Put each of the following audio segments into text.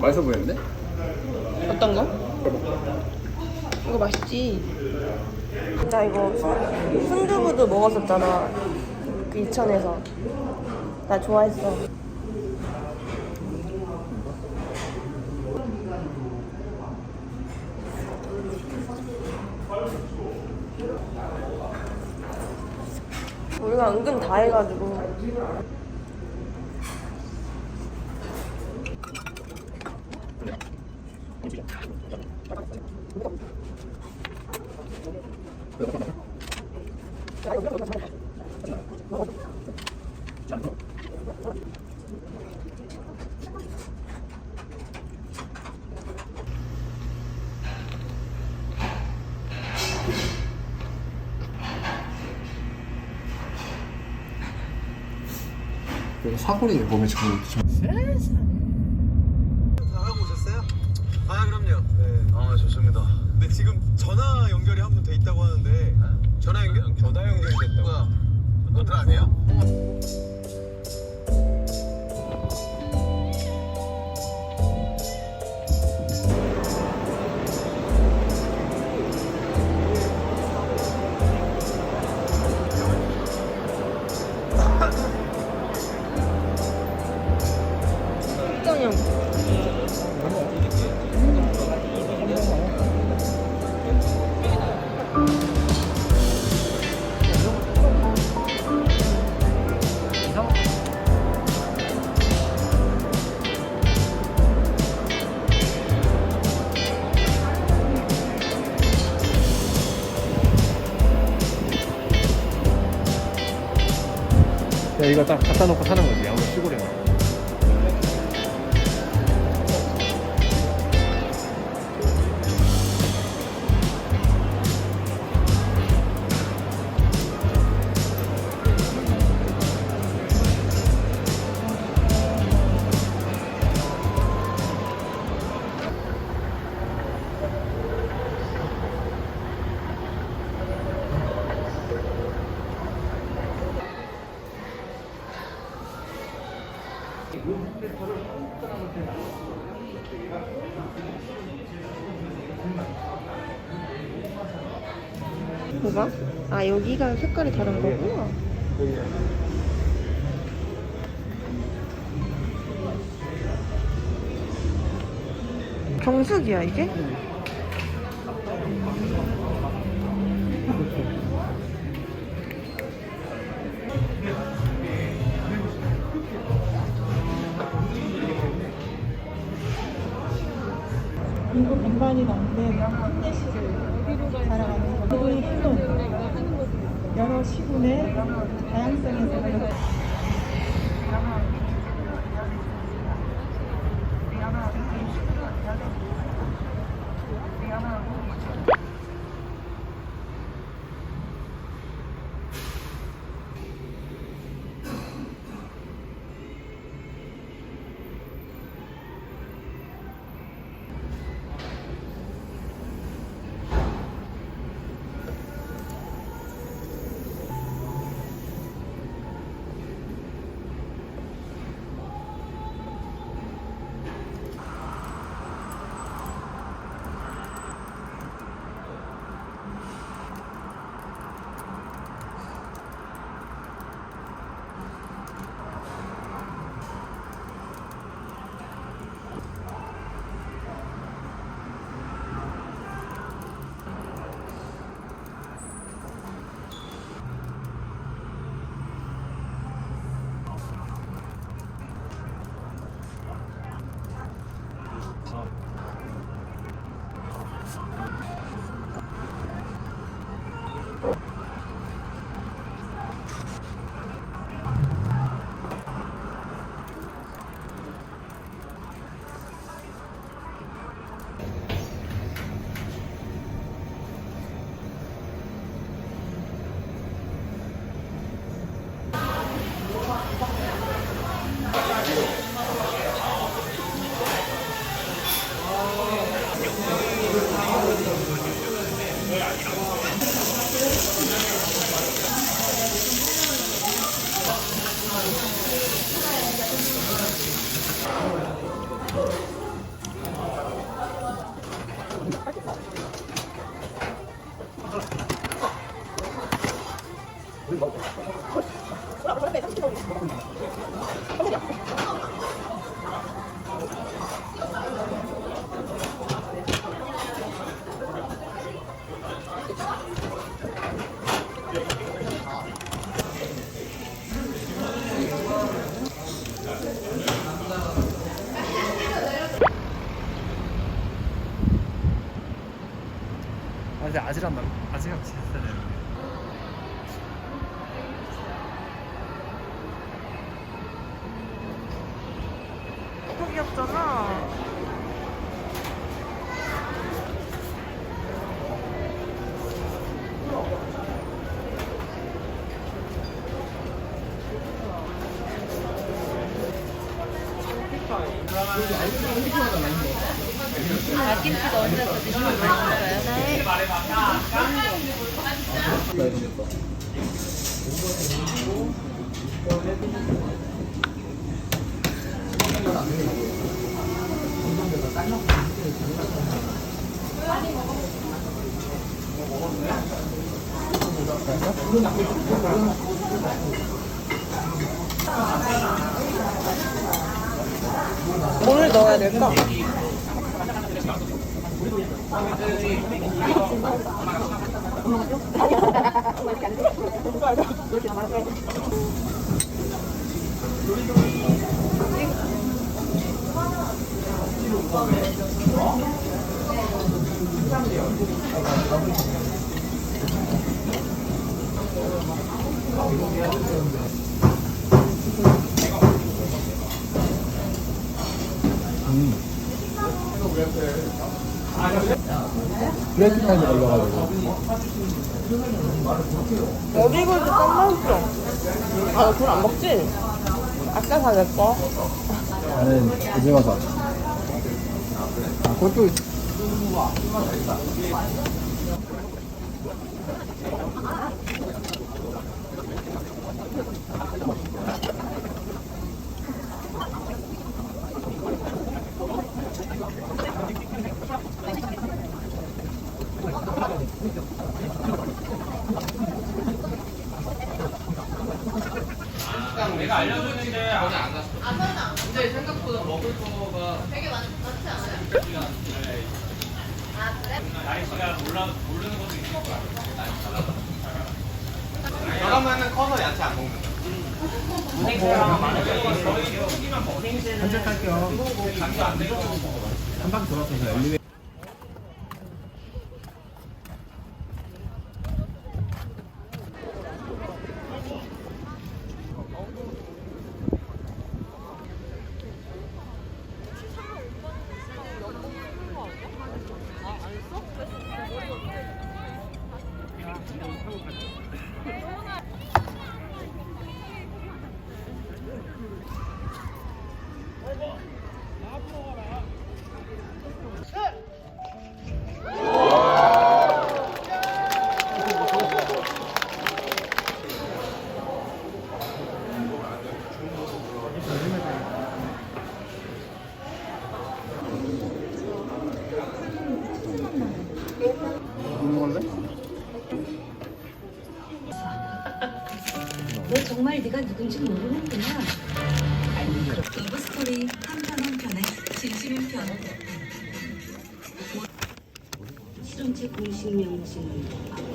맛있어 보이는데? 어떤 거? 이거 맛있지. 나 이거 순- 순두부도 먹었었잖아. 그 이천에서. 나 좋아했어. 우리가 은근 다 해가지고. 사골이 몸에 좋은 나가고 오셨어요? 아 그럼요. 네. 아 좋습니다. 근데 지금 전화 연결이 한 분 돼 있다고 하는데 전화 연결? 전화 연결이 됐다고. 뭐야? 짱 이거 딱 갖다 놓고 사는 거지 뭐가? 아 여기가 색깔이 다른 거구나. 정수기야 이게? 시군의 다양성에서 말 아지랑 진짜 되는데 너무 귀엽잖아. 갓김치가 얹어서 드시면 맛있어요. 네. 오늘 넣어야 될까? 브레이크 타임이 걸려가지고 여기 골드 짠 맛있어. 아, 너 그걸 안 먹지? 아까 사겠어? 나는 이제 와서 아 그것도 저라면 정말 네가 누군지 모르는구나. 러브 스토리 한 편 한편의 진심인 편. 실험체 공식 명칭.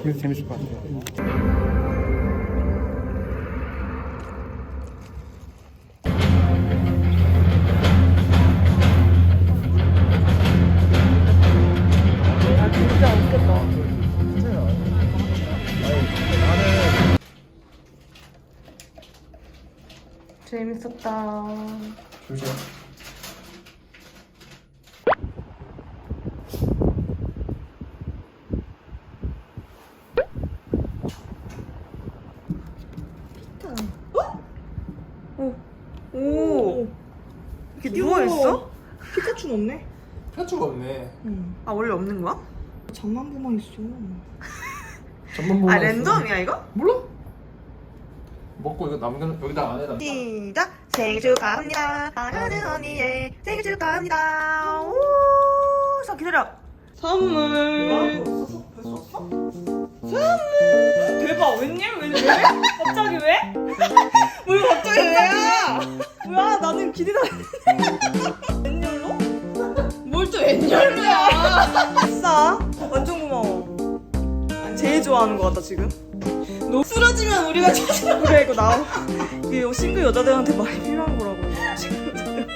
이거 재밌을 것 같아요 아, 진짜 웃겼다. 재밌었다. 조심 오. 이렇게 누워 있어? 피카츄는 없네. 피카츄가 없네 응. 아, 원래 없는 거야? 잠만보만 있어. 전문 아, 랜덤이야, 이거? 몰라 먹고 이거 남겨 여기다 안에다 시작! 생일 축하합니다. 사랑하는 언니의 생일 축하합니다. 오, 자, 기다려. 선물. 대박 웬일? 왜? 왜? 갑자기 왜? 뭘 갑자기 왜야? 뭐야 나는 기대다 웬열로? 뭘 또 웬열로야 아싸 완전 고마워 제일 좋아하는 거 같다 지금 너 쓰러지면 우리가 찾아 그래 이거 나 이게 싱글 여자들한테 많이 필요한 거라고 싱글 여자들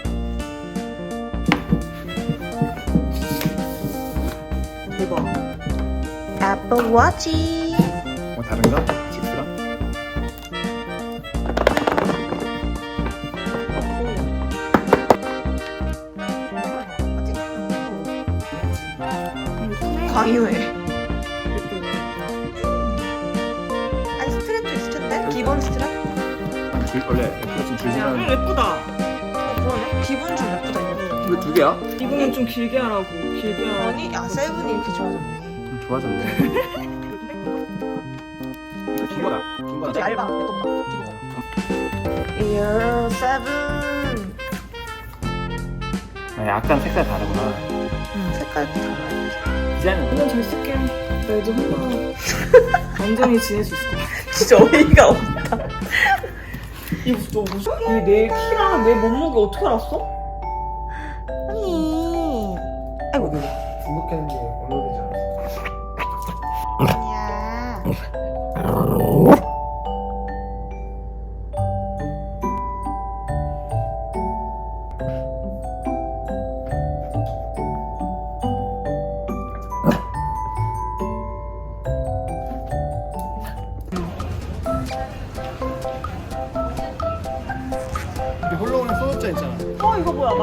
대박 워치 뭐 다른가? 직스랑? 강요해. 응 줄지는 예쁘다. 어 그러네. 기본 줄 예쁘다 이거. 이거 두 개야? 이거는 좀 길게 하라고. 길게 하라고. 아니 아 세븐이 이렇게 좋아졌네. 음, 좋아졌네. 이거 긴 거다. 긴 거다. 얇아 내 거보다. 이어 세븐. 아, 약간 색깔 다르구나. 응 색깔 달라. 디자인은 완전 잘 쓸게. 나 이제 혼자 완전히 지낼 수 있을 것 같아. 진짜 어이가 없다. 이거 너 무슨? 이내 키랑 내 몸무게 어떻게 알았어? 아니. 아이고. 중복했는데 업로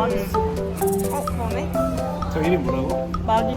어 이거 뭐야 많이 있어. 어 그러네. 저 이름 뭐라고? 많이.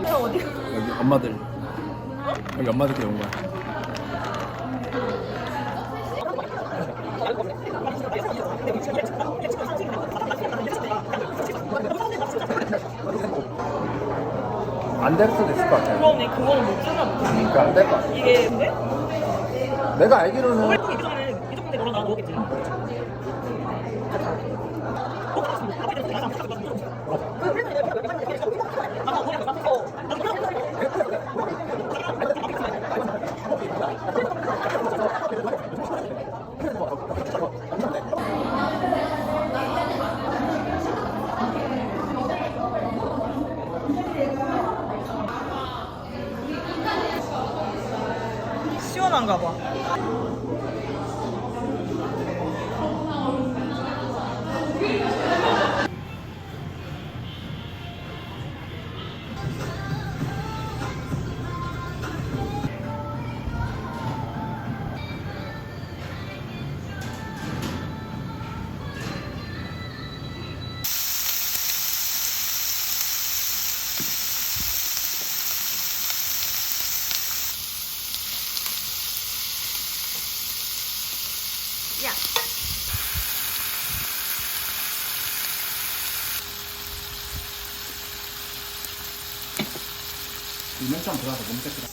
여기 엄마들 여기 엄마들끼리 온 거야. 안될 수도 있을 것 같아. 그러네 그거는 못 보다. 그러니까 안될것 같아. 이게 근데? 내가 알기로는 이 전에 이 정도 걸어 나오겠지 이면장 들어가서 몸 뺏기다.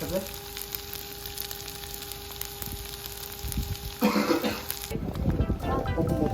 그래?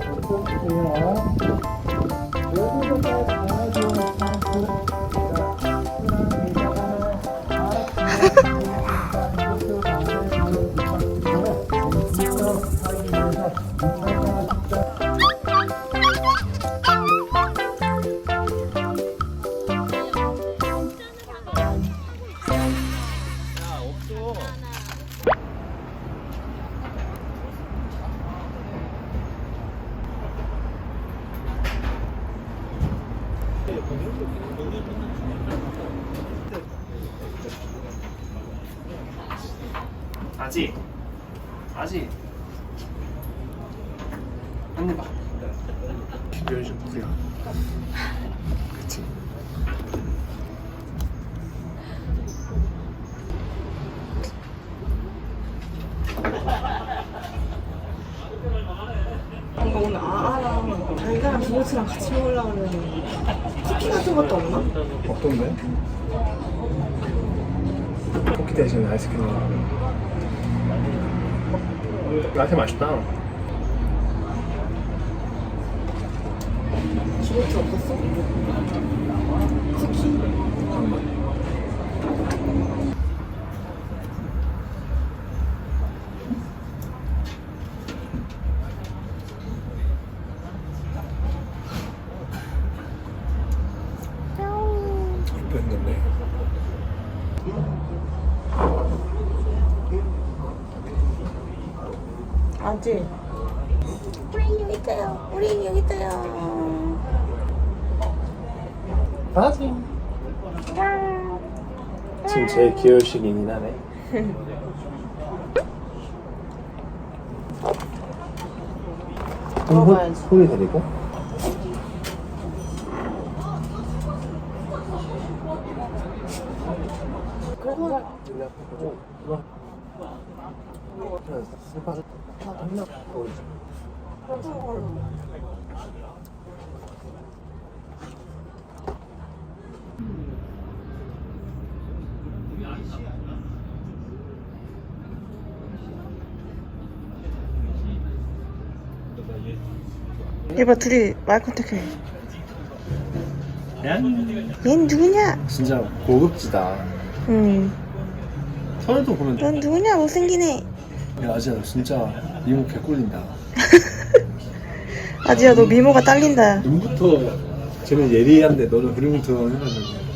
아직. 아직. 한입 봐. 요즘 뭐야 그치? 뭔가 오늘 아아랑 달걀랑 도넛이랑 같이 먹으려고 하면 쿠키 같은 것도 없나? 어떤데? 쿠키 대신 아이스크림 라떼 맛있다 디저트 없었어? 쿠키? 뺐는데 아직 우린 여기 있어요 우린 여기 있어요 아직 지금 제일 귀여울 시기긴 하네 먹어야지. 손이 데리고? 얘봐 둘이 말 컨택해? 얘는 누구냐? 진짜 고급지다. 응. 털도 보면 넌 누구냐? 못생긴 애. 야 아지야 너 진짜 미모 개꿀린다. 아지야 너 미모가 딸린다. 눈부터 쟤는 예리한데 너는 흐름부터 해가지고